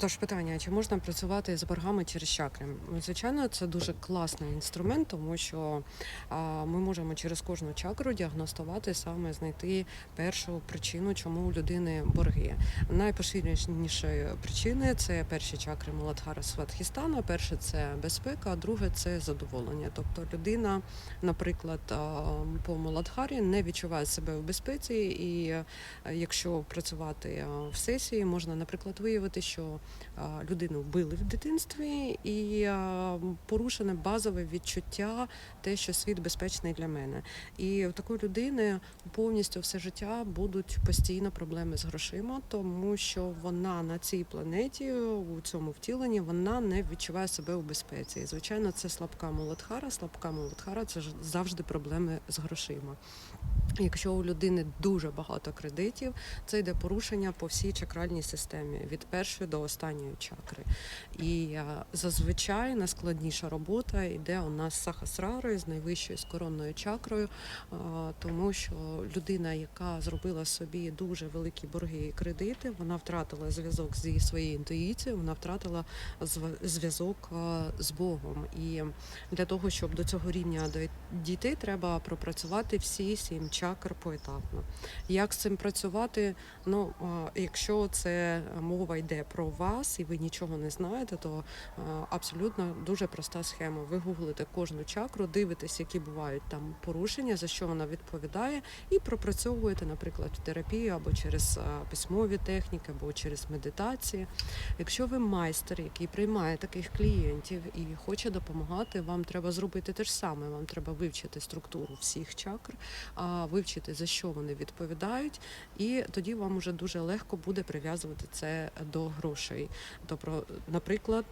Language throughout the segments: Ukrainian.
Тож питання: чи можна працювати з боргами через чакри? Ну, Звичайно, це дуже класний інструмент, тому що ми можемо через кожну чакру діагностувати саме знайти першу причину, чому у людини борги. Найпоширеніші причини це перші чакри Муладхара Сватхістана. Перше це безпека, а друге це задоволення. Тобто людина, наприклад, по Муладхарі не відчуває себе в безпеці, і якщо працювати в сесії, можна, наприклад, виявити, що людину вбили в дитинстві, і порушене базове відчуття, те, що світ безпечний для мене. І у такої людини повністю все життя будуть постійно проблеми з грошима, тому що вона на цій планеті у цьому втіленні вона не відчуває себе у безпеці. І звичайно, це слабка Муладхара. Слабка Муладхара це завжди проблеми з грошима. Якщо у людини дуже багато кредитів, це йде порушення по всій чакральній системі від першої до останньої чакри. І зазвичай найскладніша робота йде у нас з сахасрарою, з найвищою з коронною чакрою, тому що людина, яка зробила собі дуже великі борги і кредити, вона втратила зв'язок зі своєю інтуїцією, вона втратила зв'язок з Богом. І для того, щоб до цього рівня дійти, треба пропрацювати всі сім чакр поетапно. Як з цим працювати? Ну, якщо це мова йде про вас і ви нічого не знаєте, то абсолютно дуже проста схема. Ви гуглите кожну чакру, дивитесь, які бувають там порушення, за що вона відповідає, і пропрацьовуєте, наприклад, терапію або через письмові техніки, або через медитації. Якщо ви майстер, який приймає таких клієнтів і хоче допомагати, вам треба зробити те ж саме. Вам треба вивчити структуру всіх чакр, вивчити за що вони відповідають, і тоді вам уже дуже легко буде прив'язувати це до грошей. Тобто, наприклад,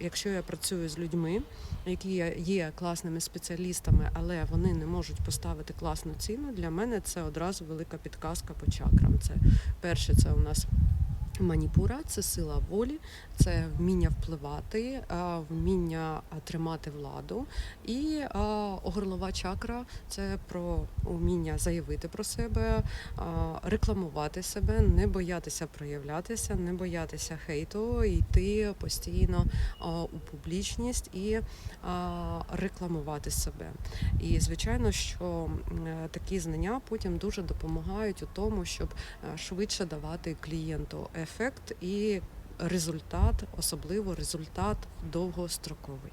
якщо я працюю з людьми, які є класними спеціалістами, але вони не можуть поставити класну ціну, для мене це одразу велика підказка по чакрам. Це перше, це у нас. Маніпура це сила волі, це вміння впливати, вміння тримати владу. І а, горлова чакра це про вміння заявити про себе, рекламувати себе, не боятися проявлятися, не боятися хейту, йти постійно у публічність і рекламувати себе. І звичайно, що е, такі знання потім дуже допомагають у тому, щоб е, швидше давати клієнту ефект і результат, особливо результат довгостроковий.